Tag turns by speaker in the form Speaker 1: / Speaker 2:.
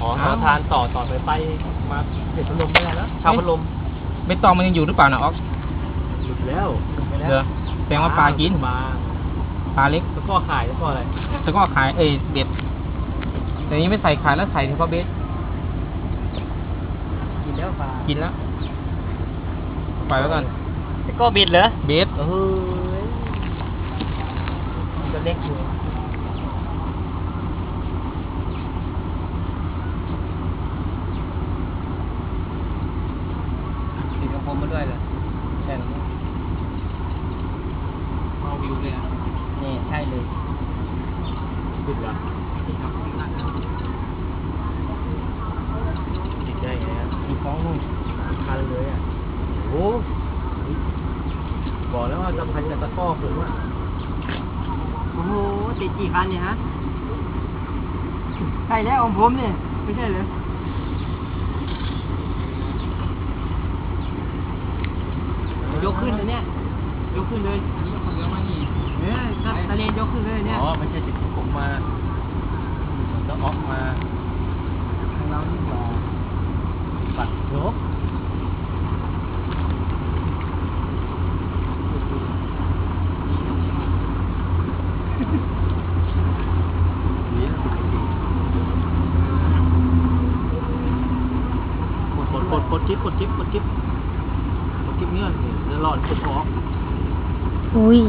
Speaker 1: อ๋อขอทานต่อต่อไปไปมาเด็ดพัดลมไม่ได้แล้วชาวพัดลม
Speaker 2: เบ็ดตองมันยังอยู่หรือเปล่านะออก
Speaker 1: หยุดแล้วไม่ได้
Speaker 2: เดี๋ยวแสดงว่าปลากิน
Speaker 1: ปลา
Speaker 2: ปลาเล็ก
Speaker 1: แล้วก็ขายแล้วก็อะไร
Speaker 2: แล้วก็ขายเอ้ยเบ็ดแต่นี้ไม่ใส่ขายแล้วใส่เฉพาะเบ็ด
Speaker 1: กินแล้วปลา
Speaker 2: กินแล้วปล่อยไว้ก่อน
Speaker 1: แล้วก็บิดเหรอ
Speaker 2: เบ็ด
Speaker 1: เออมันก็เล็กอยู่
Speaker 2: ติ ดกระโปรงมาด้วยเลยแค่นี้มองวิวเลยอะนี่ใช่เลย
Speaker 1: บิดเหรอบิดได้ไงอะ
Speaker 2: มีฟ้องนู่น
Speaker 1: คันเลยอะโอ้โหบอกแล้วว่าจะพันกับตะกร้อผมอะ
Speaker 3: โอ้โหติดกี่คันเนี่ยฮะใช่แล้วของผมเนี่ยไม่ใช่เหรอ ยกขึ้นเลยเนี่ย ยกขึ้นเลย
Speaker 2: เยอะมากนี่
Speaker 3: เออถ้าทะเลยกขึ้นเลยเนี่ย
Speaker 1: อ๋อไม่ใช่ติดผมมาแล้วออกมา
Speaker 3: ของเรานี่หว่า
Speaker 1: ปัดยกกดกดกดจิ๊บกดจิ๊บกดจิ๊บกด จิ้มเนี่ยเดี๋ยวหลอดกดออก
Speaker 4: อุ้ย